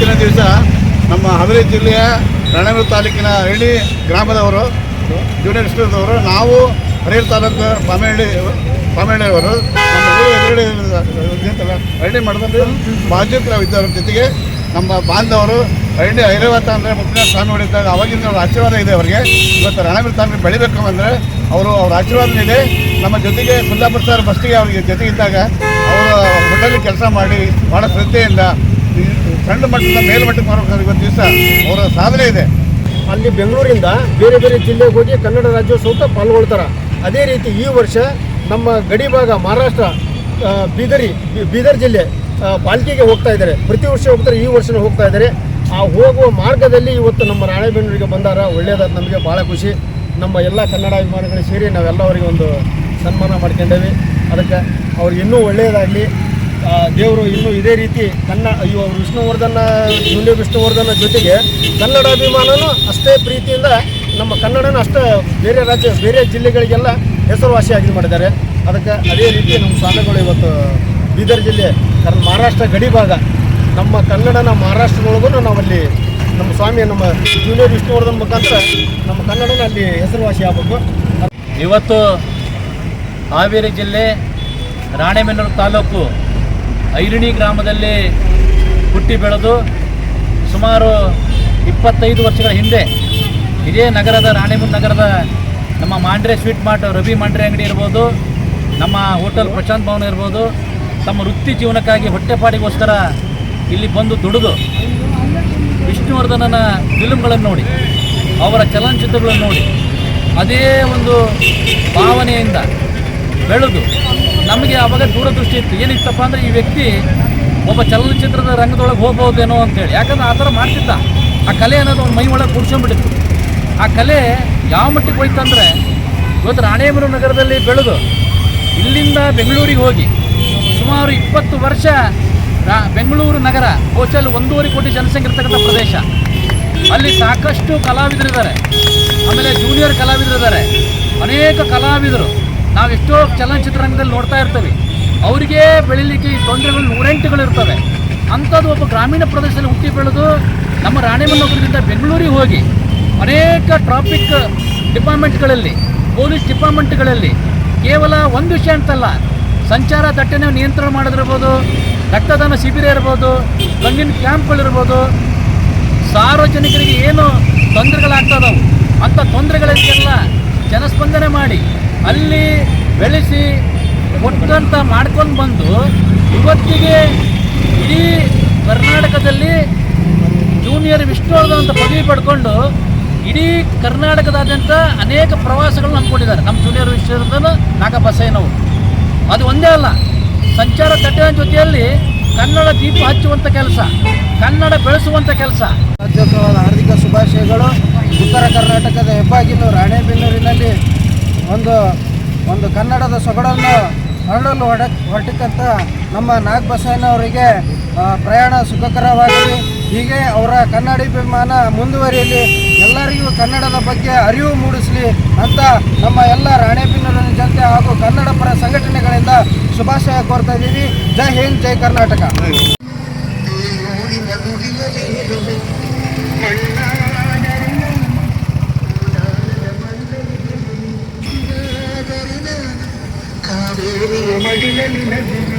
ಇವತ್ತಿನ ದಿವಸ ನಮ್ಮ ಹಾವೇರಿ ಜಿಲ್ಲೆಯ ರಣಗೂರು ತಾಲೂಕಿನ ಹಳ್ಳಿ ಗ್ರಾಮದವರು, ಜೂನಿಯರ್ ಸ್ಕೂಲ್ದವರು ನಾವು ಹರಿಹರ ತಾಲೂಕು ಪಾಮೇಹಳ್ಳಿ ಪಾಮೇಹಳ್ಳಿಯವರು ನಮ್ಮ ಹಳ್ಳಿ ಮಾಡಿದ್ರೆ ಬಾಜುಕ್ ನಾವು ಇದ್ದವ್ರ ಜೊತೆಗೆ ನಮ್ಮ ಬಾಂಧವರು ಹಳ್ಳಿ ಐರಾವತ ಅಂದರೆ ಮುಖ್ಯ ಸ್ವಾಮಿ ಹೊಡಿತಾರೆ ಅವಾಗಿಂದ ಅವ್ರ ಆಶೀರ್ವಾದ ಇದೆ ಅವರಿಗೆ. ಇವತ್ತು ರಾಣೆಬೆನ್ನೂರು ತಾಲೂಕು ಬೆಳಿಬೇಕು ಅಂದರೆ ಅವರು ಅವ್ರ ಆಶೀರ್ವಾದ ಇದೆ. ನಮ್ಮ ಜೊತೆಗೆ ಕುಂದಾಪುರ ಸರ್ ಬಸ್ಟಿಗೆ ಅವ್ರಿಗೆ ಜೊತೆಗಿದ್ದಾಗ ಅವರು ಹೋಟೆಲ್ ಕೆಲಸ ಮಾಡಿ ಭಾಳ ಶ್ರದ್ಧೆಯಿಂದ ಸಣ್ಣ ಮಟ್ಟದ ಮೇಲ್ಮಟ್ಟಕ್ಕೆ ಮಾಡಬೇಕಾದ್ರೆ ಇವತ್ತು ದಿವಸ ಅವರ ಸಾಧನೆ ಇದೆ. ಅಲ್ಲಿ ಬೆಂಗಳೂರಿಂದ ಬೇರೆ ಬೇರೆ ಜಿಲ್ಲೆಗೆ ಹೋಗಿ ಕನ್ನಡ ರಾಜ್ಯೋತ್ಸವಕ್ಕೆ ಪಾಲ್ಗೊಳ್ತಾರೆ. ಅದೇ ರೀತಿ ಈ ವರ್ಷ ನಮ್ಮ ಗಡಿ ಭಾಗ ಮಹಾರಾಷ್ಟ್ರ ಬೀದರಿ ಬೀದರ್ ಜಿಲ್ಲೆ ಪಾಲ್ಕಿಗೆ ಹೋಗ್ತಾ ಇದ್ದಾರೆ. ಪ್ರತಿ ವರ್ಷ ಹೋಗ್ತಾರೆ, ಈ ವರ್ಷನೂ ಹೋಗ್ತಾ ಇದ್ದಾರೆ. ಆ, ಹೋಗುವ ಮಾರ್ಗದಲ್ಲಿ ಇವತ್ತು ನಮ್ಮ ರಾಣೆಬೆನ್ನೂರಿಗೆ ಬಂದಾರ. ಒಳ್ಳೆಯದಾದ ನಮಗೆ ಭಾಳ ಖುಷಿ. ನಮ್ಮ ಎಲ್ಲ ಕನ್ನಡ ಅಭಿಮಾನಿಗಳು ಸೇರಿ ನಾವೆಲ್ಲ ಅವರಿಗೆ ಒಂದು ಸನ್ಮಾನ ಮಾಡ್ಕೊಂಡೇವಿ. ಅದಕ್ಕೆ ಅವ್ರಿಗೆ ಇನ್ನೂ ಒಳ್ಳೆಯದಾಗಲಿ ದೇವರು ಇನ್ನೂ ಇದೇ ರೀತಿ ಕನ್ನ ಅಯ್ಯೋ ವಿಷ್ಣುವರ್ಧನ, ಜೂನಿಯರ್ ವಿಷ್ಣುವರ್ಧನ ಜೊತೆಗೆ ಕನ್ನಡ ಅಭಿಮಾನನೂ ಅಷ್ಟೇ ಪ್ರೀತಿಯಿಂದ ನಮ್ಮ ಕನ್ನಡನ ಅಷ್ಟೇ ಬೇರೆ ರಾಜ್ಯ, ಬೇರೆ ಜಿಲ್ಲೆಗಳಿಗೆಲ್ಲ ಹೆಸರುವಾಸಿಯಾಗಿ ಮಾಡಿದ್ದಾರೆ. ಅದಕ್ಕೆ ಅದೇ ರೀತಿ ನಮ್ಮ ಸ್ವಾಮಿಗಳು ಇವತ್ತು ಬೀದರ್ ಜಿಲ್ಲೆ, ಕರ್, ಮಹಾರಾಷ್ಟ್ರ ಗಡಿ ಭಾಗ, ನಮ್ಮ ಕನ್ನಡನ ಮಹಾರಾಷ್ಟ್ರದೊಳಗೂ ನಾವಲ್ಲಿ ನಮ್ಮ ಸ್ವಾಮಿ, ನಮ್ಮ ಜೂನಿಯರ್ ವಿಷ್ಣುವರ್ಧನ್ ಮುಖಾಂತರ ನಮ್ಮ ಕನ್ನಡನ ಅಲ್ಲಿ ಹೆಸರುವಾಸಿ ಆಗಬೇಕು. ಇವತ್ತು ಹಾವೇರಿ ಜಿಲ್ಲೆ ರಾಣೆಬೆನ್ನೂರು ತಾಲೂಕು ಐರಣಿ ಗ್ರಾಮದಲ್ಲಿ ಹುಟ್ಟಿ ಬೆಳೆದು ಸುಮಾರು ಇಪ್ಪತ್ತೈದು ವರ್ಷಗಳ ಹಿಂದೆ ಇದೇ ನಗರದ ರಾಣೆಬೆನ್ನೂರು ನಗರದ ನಮ್ಮ ಮಾಂಡ್ರೆ ಸ್ವೀಟ್ ಮಾರ್ಟ್, ರವಿ ಮಾಂಡ್ರೆ ಅಂಗಡಿ ಇರ್ಬೋದು, ನಮ್ಮ ಹೋಟೆಲ್ ಪ್ರಶಾಂತ್ ಭವನ ಇರ್ಬೋದು, ತಮ್ಮ ವೃತ್ತಿ ಜೀವನಕ್ಕಾಗಿ ಹೊಟ್ಟೆಪಾಡಿಗೋಸ್ಕರ ಇಲ್ಲಿ ಬಂದು ದುಡಿದು ವಿಷ್ಣುವರ್ಧನನ ಫಿಲ್ಮ್ಗಳನ್ನು ನೋಡಿ, ಅವರ ಚಲನಚಿತ್ರಗಳನ್ನು ನೋಡಿ, ಅದೇ ಒಂದು ಭಾವನೆಯಿಂದ ಬೆಳೆದು ನಮಗೆ ಆವಾಗ ದೂರದೃಷ್ಟಿ ಇತ್ತು. ಏನಿತ್ತಪ್ಪ ಅಂದರೆ ಈ ವ್ಯಕ್ತಿ ಒಬ್ಬ ಚಲನಚಿತ್ರದ ರಂಗದೊಳಗೆ ಹೋಗ್ಬೋದೇನೋ ಅಂತೇಳಿ. ಯಾಕಂದ್ರೆ ಆ ಥರ ಮಾಡ್ತಿದ್ದ. ಆ ಕಲೆ ಅನ್ನೋದು ಒಂದು ಮೈ ಒಳಗೆ ಕುಡ್ಸ್ಕೊಂಡ್ಬಿಟ್ಟಿತ್ತು. ಆ ಕಲೆ ಯಾವ ಮಟ್ಟಿಗೆ ಹೋಯ್ತಂದರೆ ಇವತ್ತು ರಾಣೇಬೆನ್ನೂರು ನಗರದಲ್ಲಿ ಬೆಳೆದು ಇಲ್ಲಿಂದ ಬೆಂಗಳೂರಿಗೆ ಹೋಗಿ ಸುಮಾರು ಇಪ್ಪತ್ತು ವರ್ಷ ಬೆಂಗಳೂರು ನಗರ ಕೋಚಲ್ಲಿ ಒಂದೂವರೆ ಕೋಟಿ ಜನಸಂಖ್ಯೆ ಇರ್ತಕ್ಕಂಥ ಪ್ರದೇಶ. ಅಲ್ಲಿ ಸಾಕಷ್ಟು ಕಲಾವಿದರಿದ್ದಾರೆ. ಆಮೇಲೆ ಜೂನಿಯರ್ ಕಲಾವಿದರಿದ್ದಾರೆ. ಅನೇಕ ಕಲಾವಿದರು. ನಾವು ಎಷ್ಟೋ ಚಲನಚಿತ್ರರಂಗದಲ್ಲಿ ನೋಡ್ತಾ ಇರ್ತೇವೆ. ಅವರಿಗೆ ಬೆಳಿಲಿಕ್ಕೆ ಈ ತೊಂದರೆಗಳು ನೂರೆಂಟುಗಳು ಇರ್ತವೆ. ಅಂಥದ್ದು ಒಬ್ಬ ಗ್ರಾಮೀಣ ಪ್ರದೇಶದಲ್ಲಿ ಹುಟ್ಟಿ ಬೆಳೆದು ನಮ್ಮ ರಾಣೆಬೆನ್ನೂರಿನಿಂದ ಬೆಂಗಳೂರಿಗೆ ಹೋಗಿ ಅನೇಕ ಟ್ರಾಫಿಕ್ ಡಿಪಾರ್ಟ್ಮೆಂಟ್ಗಳಲ್ಲಿ ಪೊಲೀಸ್ ಡಿಪಾರ್ಟ್ಮೆಂಟ್ಗಳಲ್ಲಿ ಕೇವಲ ಒಂದು ವಿಷಯ ಅಂತಲ್ಲ, ಸಂಚಾರ ದಟ್ಟಣೆ ನಿಯಂತ್ರಣ ಮಾಡೋದಿರ್ಬೋದು, ರಕ್ತದಾನ ಶಿಬಿರ ಇರ್ಬೋದು ಕಣ್ಣಿನ ಕ್ಯಾಂಪ್ಗಳಿರ್ಬೋದು, ಸಾರ್ವಜನಿಕರಿಗೆ ಏನು ತೊಂದರೆಗಳಾಗ್ತದವು ಅಂಥ ತೊಂದರೆಗಳಿಗೆಲ್ಲ ಜನಸ್ಪಂದನೆ ಮಾಡಿ ಅಲ್ಲಿ ಬೆಳೆಸಿ ಕೊಟ್ಟಂತ ಮಾಡ್ಕೊಂಡು ಬಂದು ಇವತ್ತಿಗೆ ಇಡೀ ಕರ್ನಾಟಕದಲ್ಲಿ ಜೂನಿಯರ್ ವಿಷ್ಣುವರ್ಧನ್ ಅಂತ ಪದವಿ ಪಡ್ಕೊಂಡು ಇಡೀ ಕರ್ನಾಟಕದಾದ್ಯಂತ ಅನೇಕ ಪ್ರವಾಸಗಳನ್ನ ಹಮ್ಮಿಕೊಂಡಿದ್ದಾರೆ. ನಮ್ಮ ಜೂನಿಯರ್ ವಿಷ್ಣುವರ್ಧನ್ ನಾಗಬಸಯ್ಯನವರು ಅದು ಒಂದೇ ಅಲ್ಲ, ಸಂಚಾರ ತಟ್ಟೆಯ ಜೊತೆಯಲ್ಲಿ ಕನ್ನಡ ದೀಪ ಹಚ್ಚುವಂಥ ಕೆಲಸ, ಕನ್ನಡ ಬೆಳೆಸುವಂಥ ಕೆಲಸ. ರಾಜ್ಯೋತ್ಸವದ ಹಾರ್ದಿಕ ಶುಭಾಶಯಗಳು. ಉತ್ತರ ಕರ್ನಾಟಕದ ಹೆಬ್ಬಾಗಿಲು, ರಾಣೆಬೆನ್ನೂರಿನಲ್ಲಿ ಒಂದು ಒಂದು ಕನ್ನಡದ ಸೊಗಡನ್ನು ಹರಡಲು ಹೊಡ ಹೊರಟಿಕ್ಕಂಥ ನಮ್ಮ ನಾಗಬಸಯ್ಯನವರಿಗೆ ಆ, ಪ್ರಯಾಣ ಸುಖಕರವಾಗಲಿ. ಹೀಗೆ ಅವರ ಕನ್ನಡಾಭಿಮಾನ ಮುಂದುವರಿಯಲಿ. ಎಲ್ಲರಿಗೂ ಕನ್ನಡದ ಬಗ್ಗೆ ಅರಿವು ಮೂಡಿಸಲಿ ಅಂತ ನಮ್ಮ ಎಲ್ಲ ರಾಣೆಬೆನ್ನೂರಿನ ಜನತೆ ಹಾಗೂ ಕನ್ನಡ ಪರ ಸಂಘಟನೆಗಳಿಂದ ಶುಭಾಶಯ ಕೋರ್ತಾ ಇದ್ದೀವಿ. ಜೈ ಹಿಂದ್ ಜೈ ಕರ್ನಾಟಕ. ಕಾವೇರಿಯ ಮಡಿಲಲ್ಲಿ ನದಿ